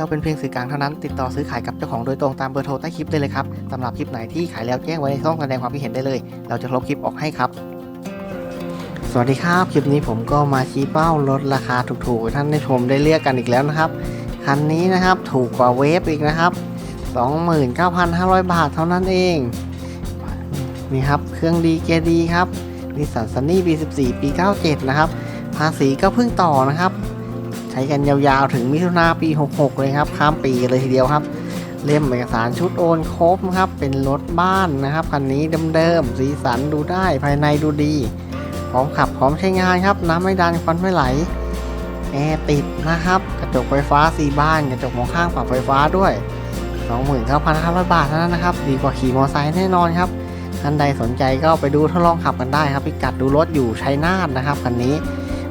เราเป็นเพียงสื่อกลางเท่านั้น ติดต่อซื้อขายกับเจ้าของโดยตรงตามเบอร์โทรใต้คลิปได้เลยครับสำหรับคลิปไหนที่ขายแล้วแจ้งไว้ในช่องแสดงความคิดเห็นได้เลย เราจะลบคลิปออกให้ครับ สวัสดีครับ คลิปนี้ผมก็มาชี้เป้าลดราคาถูกๆ ท่านได้ชมได้เรียกกันอีกแล้วนะครับ คันนี้นะครับถูกกว่าเวฟอีกนะครับ 29,500 บาทเท่านั้นเอง นี่ครับเครื่องดีเกียร์ดีครับนิสสันซันนี่ B14 ปี 97 นะครับ ภาษีก็เพิ่งต่อนะครับ ใช้กันยาวๆถึงมิถุนาปี 66 เลยครับ ข้ามปีเลยทีเดียวครับ เล่มเอกสารชุดโอนครบนะครับ เป็นรถบ้านนะครับคันนี้เดิมๆสีสันดูได้ภายในดูดี พร้อมขับพร้อมใช้งานครับ น้ำไม่ดันควันไม่ไหลแอร์ติดนะครับ กระจกไฟฟ้าสีบ้านกระจกมองข้างปรับไฟฟ้าด้วย29,500 บาทเท่านั้นนะครับ ดีกว่าขี่มอไซค์แน่นอนครับท่านใดสนใจก็ไปดูทดลองขับกันได้ครับ พิกัดดูรถอยู่ชัยนาทนะครับคันนี้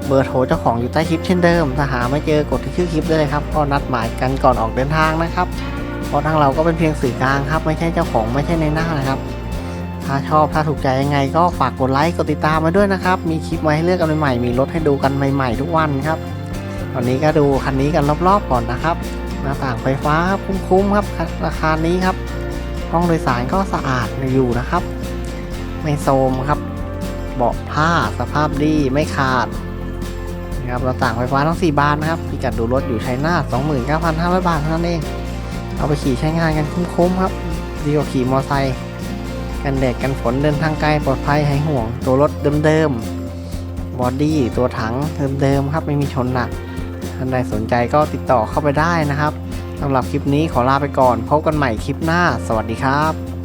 เบอร์โทรเจ้าของอยู่ใต้คลิปเช่นเดิม ถ้าหาไม่เจอกดที่ชื่อคลิปได้เลยครับ ก็นัดหมายกันก่อนออกเดินทางนะครับ เพราะทางเราก็เป็นเพียงสื่อกลางครับ ไม่ใช่เจ้าของไม่ใช่ในหน้านะครับ ถ้าชอบถ้าถูกใจยังไงก็ฝากกดไลค์กดติดตามมาด้วยนะครับ มีคลิปมาให้เลือกกันใหม่ๆมีรถให้ดูกันใหม่ ๆ ทุกวันครับ ตอนนี้ก็ดูคันนี้กันรอบๆก่อนนะครับ หน้าต่างไฟฟ้าครับคุ้มๆครับราคานี้ครับ ห้องโดยสารก็สะอาดอยู่นะครับ ไม่โทรมครับ เบาะผ้าสภาพดีไม่ขาด นะครับหน้าต่างไฟฟ้าทั้ง 4 บานนะครับพิกัดดูรถอยู่ชัยนาท29,500 บาทเท่านั้นเอง เอาไปขี่ใช้งานกันคุ้มๆครับ ดีกว่าขี่มอเตอร์ไซค์กันแดดกันฝนเดินทางไกลปลอดภัยหายห่วง ตัวรถเดิมๆบอดี้ตัวถังเดิมๆครับไม่มีชนหนักท่านใดสนใจก็ติดต่อเข้าไปได้นะครับสำหรับคลิปนี้ขอลาไปก่อน พบกันใหม่คลิปหน้า สวัสดีครับ